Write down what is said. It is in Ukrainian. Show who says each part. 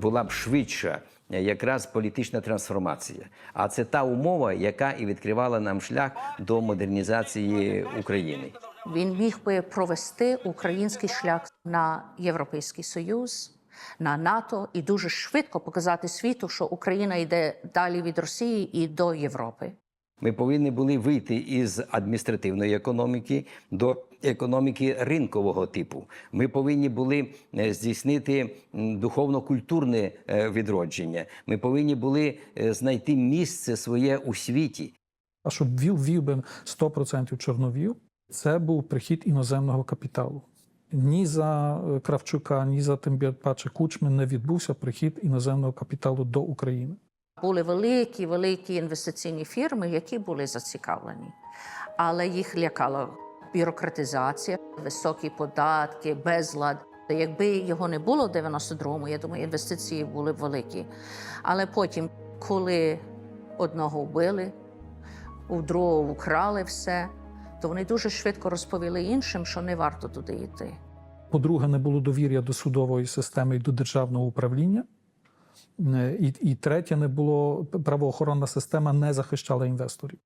Speaker 1: була б швидша е, якраз політична трансформація. А це та умова, яка і відкривала нам шлях до модернізації України.
Speaker 2: Він міг би провести український шлях на Європейський Союз, на НАТО і дуже швидко показати світу, що Україна йде далі від Росії і до Європи.
Speaker 1: Ми повинні були вийти із адміністративної економіки до економіки ринкового типу. Ми повинні були е, здійснити духовно-культурне е, відродження. Ми повинні були е, знайти місце своє у світі.
Speaker 3: А щоб вів вів би 100% чорновів, це був прихід іноземного капіталу. Ні за Кравчука, ні за тим паче Кучми не відбувся прихід іноземного капіталу до України.
Speaker 2: Були великі, великі інвестиційні фірми, які були зацікавлені, але їх лякала бюрократизація, високі податки, безлад. Якби його не було в 92-му, я думаю, інвестиції були великі. Але потім, коли одного вбили, у другого вкрали все, то вони дуже швидко розповіли іншим, що не варто туди йти.
Speaker 3: По-друге, не було довір'я до судової системи і до державного управління. Е, І, і третє, не було правоохоронна система не захищала інвесторів.